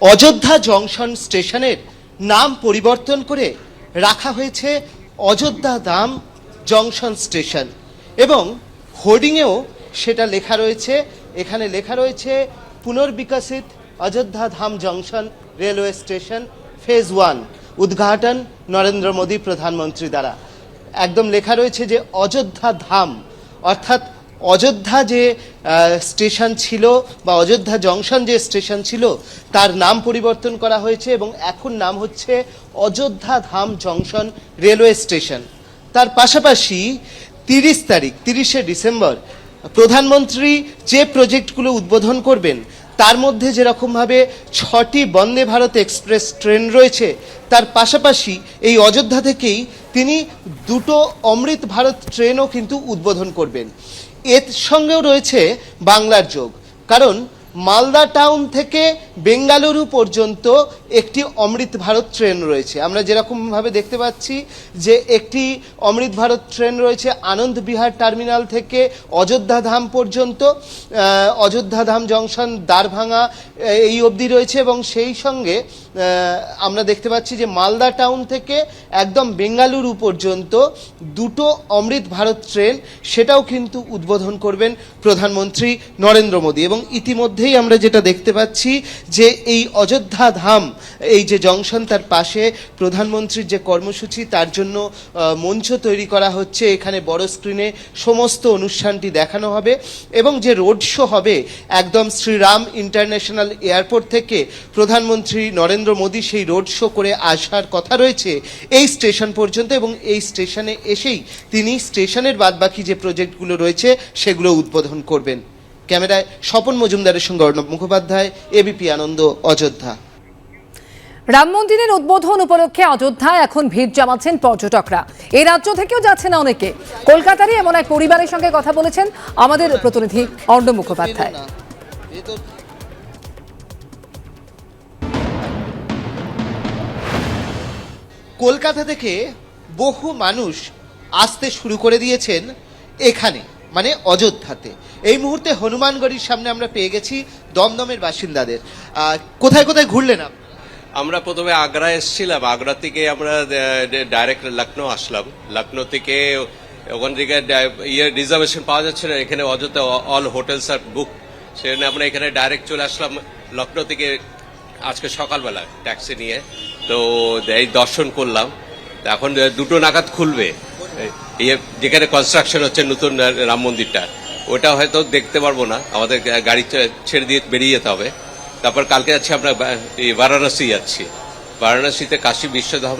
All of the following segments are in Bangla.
অযোধ্যা জংশন স্টেশনের নাম পরিবর্তন করে রাখা হয়েছে অযোধ্যা ধাম জংশন স্টেশন। এবং হোর্ডিংয়েও সেটা লেখা রয়েছে, এখানে লেখা রয়েছে, পুনর্বিকশিত Ayodhya Dham junction railway station phase one, উদ্ঘাটন নরেন্দ্র মোদী প্রধানমন্ত্রী দ্বারা। একদম লেখা রয়েছে যে অযোধ্যা ধাম, অর্থাৎ অযোধ্যা যে স্টেশন ছিল বা অযোধ্যা জংশন যে স্টেশন ছিল, তার নাম পরিবর্তন করা হয়েছে এবং এখন নাম হচ্ছে Ayodhya Dham junction railway station. তার পাশাপাশি তিরিশ তারিখ, তিরিশে ডিসেম্বর, প্রধানমন্ত্রী যে প্রজেক্টগুলো উদ্বোধন করবেন, তার মধ্যে যেরকমভাবে ছটি বন্দে ভারত এক্সপ্রেস ট্রেন রয়েছে, তার পাশাপাশি এই অযোধ্যা থেকেই তিনি দুটো অমৃত ভারত ট্রেনও কিন্তু উদ্বোধন করবেন। এর সঙ্গেও রয়েছে বাংলার যোগ। কারণ মালদা টাউন থেকে বেঙ্গালুরু পর্যন্ত একটি অমৃত ভারত ট্রেন রয়েছে। আমরা যেরকমভাবে দেখতে পাচ্ছি যে একটি অমৃত ভারত ট্রেন রয়েছে আনন্দ বিহার টার্মিনাল থেকে অযোধ্যা ধাম পর্যন্ত। অযোধ্যা ধাম জংশন দ্বারভাঙা এই অবধি রয়েছে এবং সেই সঙ্গে আমরা দেখতে পাচ্ছি যে মালদা টাউন থেকে একদম বেঙ্গালুরু পর্যন্ত দুটো অমৃত ভারত ট্রেন, সেটাও কিন্তু উদ্বোধন করবেন প্রধানমন্ত্রী নরেন্দ্র মোদী। এবং ইতিমধ্যেই আমরা যেটা দেখতে পাচ্ছি যে এই অযোধ্যা ধাম, এই যে জংশন তার পাশে, প্রধানমন্ত্রীর যে কর্মসূচি, তার জন্য মঞ্চ তৈরি করা হচ্ছে। এখানে বড় স্ক্রিনে সমস্ত অনুষ্ঠানটি দেখানো হবে এবং যে রোড শো হবে, একদম শ্রীরাম ইন্টারন্যাশনাল এয়ারপোর্ট থেকে প্রধানমন্ত্রী নরেন্দ্র মোদী সেই রোড শো করে আসার কথা রয়েছে এই স্টেশন পর্যন্ত এবং এই স্টেশনে এসেই তিনি স্টেশনের বাদবাকি যে প্রজেক্টগুলো রয়েছে, সেগুলো উদ্বোধন করবেন। ক্যামেরায় স্বপন মজুমদারের সঙ্গে অর্ণব মুখোপাধ্যায় এবিপি আনন্দ অযোধ্যা। রাম মন্দিরের উদ্বোধন উপলক্ষে অযোধ্যায় এখন ভিড় জমাচ্ছেন পর্যটকরা। এই রাজ্য থেকেও যাচ্ছেন অনেকে। কলকাতারই এমন এক পরিবারের সঙ্গে কথা বলেছেন আমাদের প্রতিনিধি অর্ণব মুখোপাধ্যায়। কলকাতা থেকে বহু মানুষ আসতে শুরু করে দিয়েছেন এখানে। মানে অযোধ্যাতে। এই মুহূর্তে হনুমানগড়ির সামনে আমরা পেয়ে গেছি দমদমের বাসিন্দাদের। কোথায় কোথায় ঘুরলেন? আমরা প্রথমে আগ্রা এসেছিলাম। আগ্রা থেকে আমরা ডাইরেক্ট লখনৌ আসলাম। লখনৌ থেকে ওখান থেকে ইয়ে রিজার্ভেশন পাওয়া যাচ্ছে না এখানে অযথা অল হোটেলস আর বুক সেখানে আমরা এখানে ডাইরেক্ট চলে আসলাম লখনৌ থেকে আজকে সকালবেলা ট্যাক্সি নিয়ে। তো এই দর্শন করলাম। এখন দুটো নাগাদ খুলবে। যেখানে কনস্ট্রাকশন হচ্ছে নতুন রাম মন্দিরটা ওটা হয়তো দেখতে পারব না। আমাদের গাড়ি ছেড়ে দিয়ে বেরিয়ে যেতে হবে। তারপর কালকে যাচ্ছি আমরা এই বারাণসী যাচ্ছি। বারাণসীতে কাশী বিশ্বধাম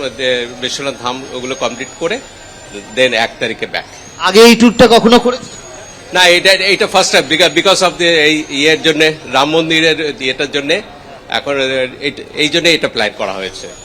বিশ্বনাথ ধাম ওগুলো কমপ্লিট করে দেন এক তারিখে ব্যাক আগে এই ট্যুরটা কখনো করেছেন? না এটা এটা first time because of the এই ইয়ের জন্য রাম মন্দিরের ইয়েটার জন্য এখন এই জন্য এটা প্ল্যান করা হয়েছে।